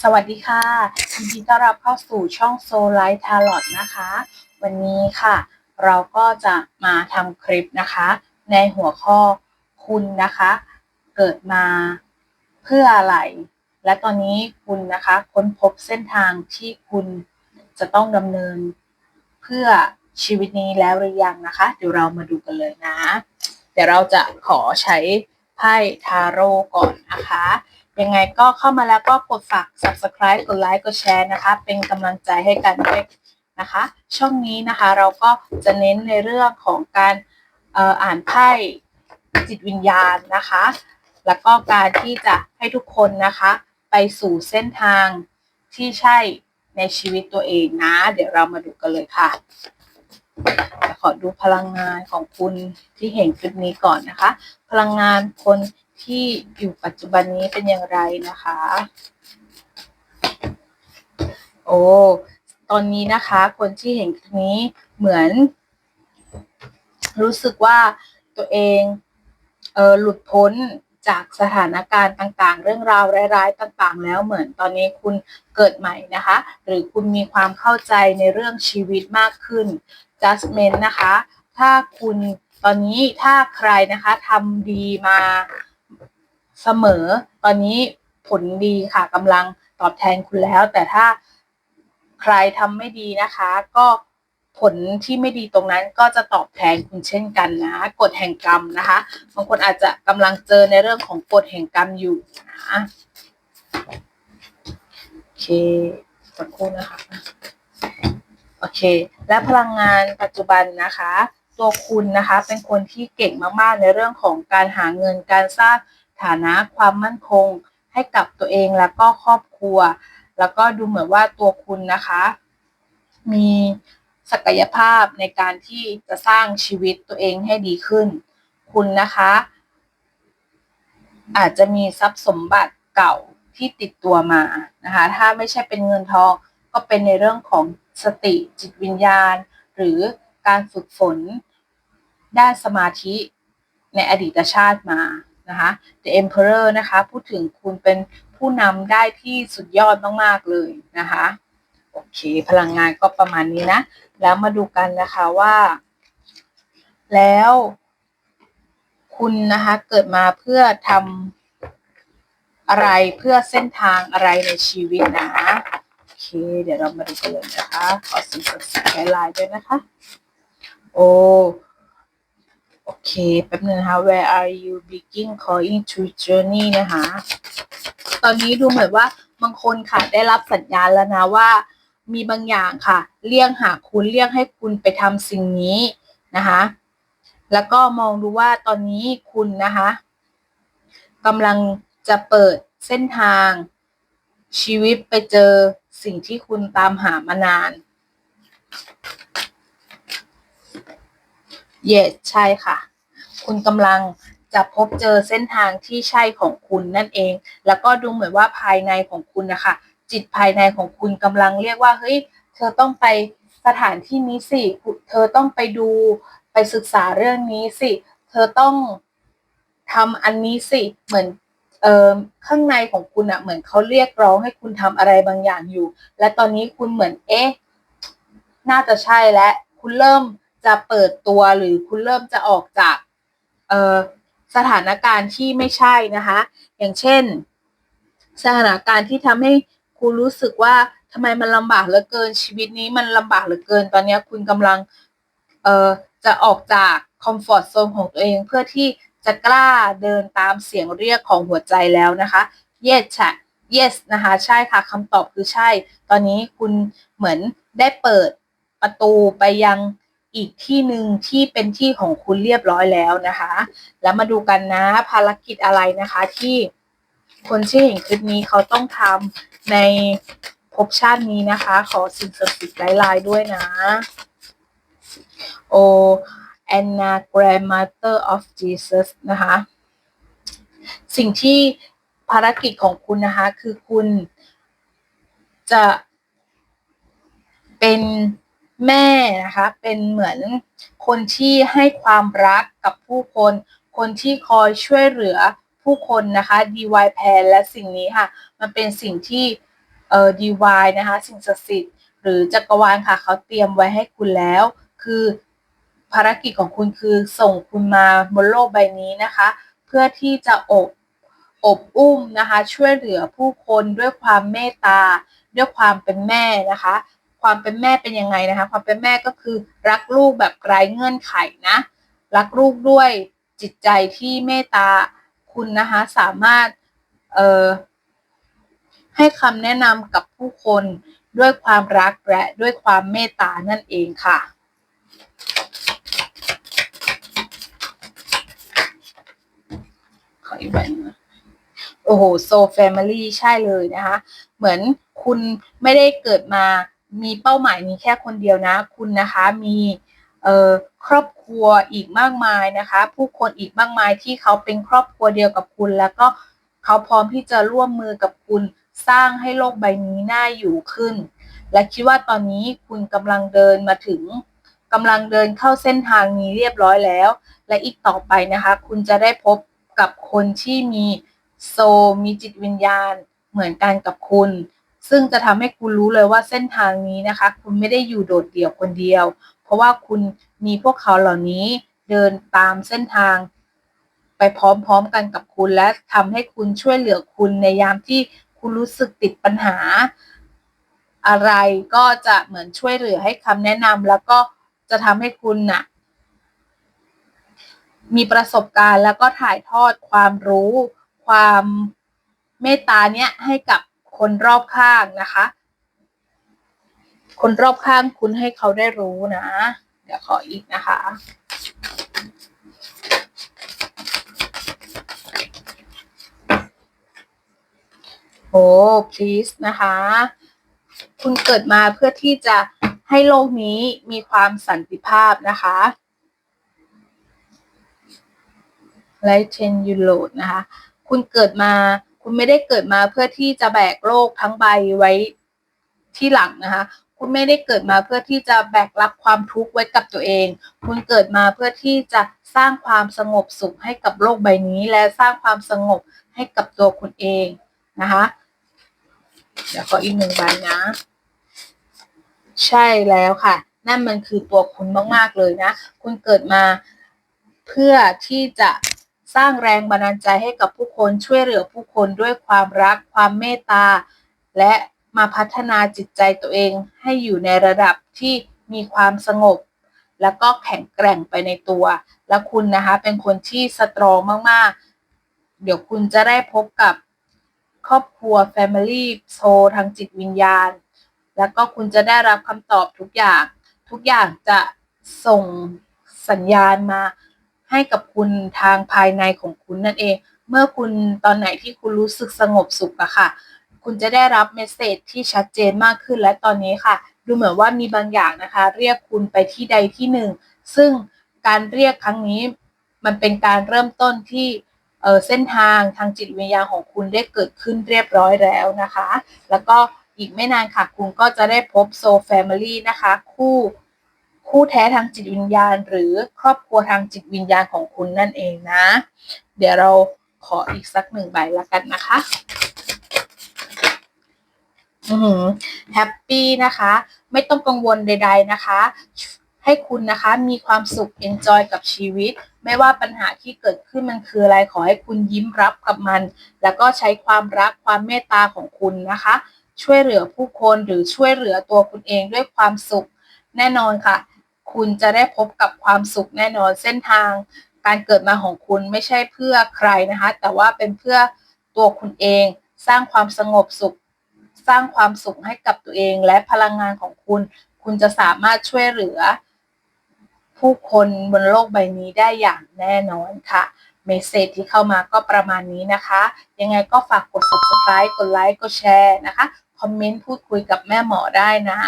สวัสดีค่ะยินดีต้อนรับเข้าสู่ช่องโซไลท์ทาร์ลอตนะคะ วันนี้ค่ะ เราก็จะมาทำคลิปนะคะ ในหัวข้อคุณนะคะ เกิดมาเพื่ออะไร และตอนนี้คุณนะคะค้นพบเส้นทางที่คุณจะต้องดำเนิน เพื่อชีวิตนี้แล้วหรือยังนะคะ เดี๋ยวเรามาดูกันเลยนะ เดี๋ยวเราจะขอใช้ไพ่ทาโร่ก่อนนะคะ ยังไงก็เข้ามาแล้วก็กดฝาก subscribe กดไลค์กดแชร์นะคะ เป็นกำลังใจให้กันด้วยนะคะ ช่องนี้นะคะเราก็จะเน้นในเรื่องของการอ่ออ่านไพ่จิตวิญญาณนะคะ แล้วก็การที่จะให้ทุกคนนะคะ ไปสู่เส้นทางที่ใช่ในชีวิตตัวเองนะ เดี๋ยวเรามาดูกันเลยค่ะขอดูพลังงานของคุณที่เห็นคลิปนี้ก่อนนะคะ พลังงานคน ที่อยู่ปัจจุบันนี้เป็นอย่างไรนะคะ โอ้ตอนนี้นะคะ คนที่เห็นคลิปนี้เหมือน รู้สึกว่าตัวเองเออหลุดพ้นจากสถานการณ์ต่างๆ เรื่องราวร้ายๆต่างๆ แล้วเหมือนตอนนี้คุณเกิดใหม่นะคะ หรือคุณมีความเข้าใจในเรื่องชีวิตมากขึ้น judgment นะคะ ถ้าคุณตอนนี้ถ้าใครนะคะทำดีมา เสมอ ตอนนี้ผลดีค่ะกำลังตอบแทนคุณแล้ว แต่ถ้าใครทำไม่ดีนะคะ ก็ผลที่ไม่ดีตรงนั้นก็จะตอบแทนคุณเช่นกันนะกฎแห่งกรรมนะคะบางคนอาจจะกำลังเจอในเรื่องของกฎแห่งกรรมอยู่นะโอเคสักครู่นะคะโอเค และพลังงานปัจจุบันนะคะ ตัวคุณนะคะเป็นคนที่เก่งมากๆในเรื่องของการหาเงินการสร้าง ฐานะความมั่นคงให้กับตัวเองแล้วก็ครอบครัว แล้วก็ดูเหมือนว่าตัวคุณนะคะ มีศักยภาพในการที่จะสร้างชีวิตตัวเองให้ดีขึ้น คุณนะคะ อาจจะมีทรัพย์สมบัติเก่าที่ติดตัวมานะคะ ถ้าไม่ใช่เป็นเงินทองก็เป็นในเรื่องของสติจิตวิญญาณ หรือการฝึกฝน ด้านสมาธิในอดีตชาติมา นะคะ The Emperor นะคะพูดถึงคุณเป็นผู้นำได้ที่สุดยอดมากๆเลยนะคะโอเค พลังงานก็ประมาณนี้นะ แล้วมาดูกันนะคะว่า แล้วคุณนะคะเกิดมาเพื่อทำอะไรเพื่อเส้นทางอะไรในชีวิตนะโอเค เดี๋ยวเรามาดูกันเลยนะคะ ขอสิ่งศักดิ์สิทธิ์ไกด์ไลน์ด้วยนะคะ โอ้ โอเค แป๊บนึงนะคะ where are you begin calling to journey นะคะ ตอนนี้ดูเหมือนว่าบางคนค่ะได้รับสัญญาณแล้วนะว่า มีบางอย่างค่ะเลี่ยงหาคุณเลี่ยงให้คุณไปทำสิ่งนี้นะคะ แล้วก็มองดูว่าตอนนี้คุณนะคะกำลังจะเปิดเส้นทาง ชีวิตไปเจอสิ่งที่คุณตามหามานาน yes, ใช่ค่ะ คุณกำลังจะพบเจอเส้นทางที่ใช่ของคุณนั่นเอง แล้วก็ดูเหมือนว่าภายในของคุณนะคะจิตภายในของคุณกำลังเรียกว่าเฮ้ยเธอต้องไปสถานที่นี้สิ เธอต้องไปดูไปศึกษาเรื่องนี้สิ เธอต้องทำอันนี้สิ เหมือนเอ่อข้างในของคุณอะเหมือนเขาเรียกร้องให้คุณทำอะไรบางอย่างอยู่ และตอนนี้คุณเหมือนเอ๊ะน่าจะใช่และ คุณเริ่ม จะเปิดตัวหรือคุณเริ่มจะออกจากเสถานการณ์ที่ไม่ใช่นะคะ อย่างเช่น สถานการณ์ที่ทำให้คุณรู้สึกว่าทำไมมันลำบากเหลือเกินชีวิตนี้มันลำบากเหลือเกิน ตอนนี้คุณกำลังเออจะออกจากคอมฟอร์ทโซนของตัวเองเพื่อที่จะกล้าเดินตามเสียงเรียกของหัวใจแล้วนะคะ yes ใช่ yes นะคะ ใช่ค่ะคำตอบคือใช่ ตอนนี้คุณเหมือนได้เปิดประตูไปยัง อีกที่หนึ่งที่เป็นที่ของคุณเรียบร้อยแล้วนะคะ แล้วมาดูกันนะภารกิจอะไรนะคะที่คนที่เห็นคลิปนี้เขาต้องทำในภพชาตินี้นะคะ ขอสิ่งศักดิ์สิทธิ์ไกด์ไลน์ด้วยนะ โอ Anna Grandmother of Jesus นะคะ สิ่งที่ภารกิจของคุณนะคะ คือคุณจะเป็น แม่นะคะเป็นเหมือนคนที่ให้ความรักกับผู้คน คนที่คอยช่วยเหลือผู้คนนะคะ DY แพนและสิ่งนี้ค่ะ มันเป็นสิ่งที่เอ่อดีวายนะคะ สิ่งศักดิ์สิทธิ์หรือจักรวาลค่ะเขาเตรียมไว้ให้คุณแล้ว คือภารกิจของคุณคือส่งคุณมาบนโลกใบนี้นะคะ เพื่อที่จะอบอบอุ้มนะคะ ช่วยเหลือผู้คนด้วยความเมตตา ด้วยความเป็นแม่นะคะ ความเป็นแม่เป็นยังไงนะคะ ความเป็นแม่ก็คือรักลูกแบบไร้เงื่อนไขนะ รักลูกด้วยจิตใจที่เมตตาคุณนะคะ สามารถเอ่อให้คำแนะนำกับผู้คนด้วยความรักและด้วยความเมตตานั่นเองค่ะ ขออีกใบนึงนะโอ้โหโซแฟมิลี่ใช่เลยนะคะ เหมือนคุณไม่ได้เกิดมา มีเป้าหมายนี้แค่คนเดียวนะ คุณนะคะมีเอ่อครอบครัวอีกมากมายนะคะ ผู้คนอีกมากมายที่เขาเป็นครอบครัวเดียวกับคุณ แล้วก็เขาพร้อมที่จะร่วมมือกับคุณสร้างให้โลกใบนี้น่าอยู่ขึ้น และคิดว่าตอนนี้คุณกำลังเดินมาถึงกำลังเดินเข้าเส้นทางนี้เรียบร้อยแล้ว และอีกต่อไปนะคะ คุณจะได้พบกับคนที่มีโซมีจิตวิญญาณเหมือนกันกับคุณ ซึ่งจะทำให้คุณรู้เลยว่าเส้นทางนี้นะคะ คุณไม่ได้อยู่โดดเดี่ยวคนเดียว เพราะว่าคุณมีพวกเขาเหล่านี้เดินตามเส้นทาง ไปพร้อมๆกันกับคุณและทำให้คุณช่วยเหลือคุณในยามที่คุณรู้สึกติดปัญหา อะไรก็จะเหมือนช่วยเหลือให้คำแนะนำแล้วก็จะทำให้คุณน่ะมีประสบการณ์แล้วก็ถ่ายทอดความรู้ ความเมตตาเนี้ยให้กับ คนรอบข้างนะคะ คนรอบข้างคุณให้เขาได้รู้นะ เดี๋ยวขออีกนะคะ โอ้ please นะคะ คุณเกิดมาเพื่อที่จะให้โลกนี้มีความสันติภาพนะคะ ไลท์เทนยูโรดนะคะ คุณเกิดมา คุณไม่ได้เกิดมาเพื่อที่จะแบกโลกทั้งใบไว้ที่หลังนะคะ คุณไม่ได้เกิดมาเพื่อที่จะแบกรับความทุกข์ไว้กับตัวเอง คุณเกิดมาเพื่อที่จะสร้างความสงบสุขให้กับโลกใบนี้ และสร้างความสงบให้กับตัวคุณเองนะคะเดี๋ยวขออีกหนึ่งใบนะ ใช่แล้วค่ะ นั่นมันคือตัวคุณมาก ๆ เลยนะ คุณเกิดมาเพื่อที่จะ สร้างแรงบันดาลใจให้กับผู้คนช่วยเหลือผู้คนด้วยความรัก ความเมตตา และมาพัฒนาจิตใจตัวเองให้อยู่ในระดับที่มีความสงบ แล้วก็แข็งแกร่งไปในตัว แล้วคุณนะคะเป็นคนที่สตรองมากๆ เดี๋ยวคุณจะได้พบกับครอบครัว Family Soul ทางจิตวิญญาณ แล้วก็คุณจะได้รับคำตอบทุกอย่าง ทุกอย่างจะส่งสัญญาณมา ให้กับคุณทางภายในของคุณนั่นเอง เมื่อคุณตอนไหนที่คุณรู้สึกสงบสุขอะค่ะ คุณจะได้รับเมสเซจที่ชัดเจนมากขึ้นและตอนนี้ค่ะ ดูเหมือนว่ามีบางอย่างนะคะ เรียกคุณไปที่ใดที่หนึ่ง ซึ่งการเรียกครั้งนี้มันเป็นการเริ่มต้นที่เออเส้นทางทางจิตวิญญาณของคุณได้เกิดขึ้นเรียบร้อยแล้วนะคะ แล้วก็อีกไม่นานค่ะ คุณก็จะได้พบโซแฟมิลี่นะคะ คู่ คู่แท้ทางจิตวิญญาณ หรือครอบครัวทางจิตวิญญาณของคุณนั่นเองนะ เดี๋ยวเราขออีกสักหนึ่งใบละกันนะคะแฮปปี้นะคะ ไม่ต้องกังวลใด ๆนะคะ ให้คุณนะคะมีความสุขเอนจอยกับชีวิต ไม่ว่าปัญหาที่เกิดขึ้นมันคืออะไรขอให้คุณยิ้มรับกับมัน แล้วก็ใช้ความรักความเมตตาของคุณนะคะ ช่วยเหลือผู้คนหรือช่วยเหลือตัวคุณเองด้วยความสุขแน่นอนค่ะ คุณจะได้พบกับความสุขแน่นอนเส้นทาง การเกิดมาของคุณไม่ใช่เพื่อใครนะคะ แต่ว่าเป็นเพื่อตัวคุณเอง สร้างความสงบสุข สร้างความสุขให้กับตัวเอง และพลังงานของคุณ คุณจะสามารถช่วยเหลือ ผู้คนบนโลกใบนี้ได้อย่างแน่นอนค่ะเมสเซจที่เข้ามาก็ประมาณนี้นะคะ ยังไงก็ฝากกด subscribe กดไลค์กดแชร์นะคะ คอมเมนต์พูดคุยกับแม่หมอได้นะ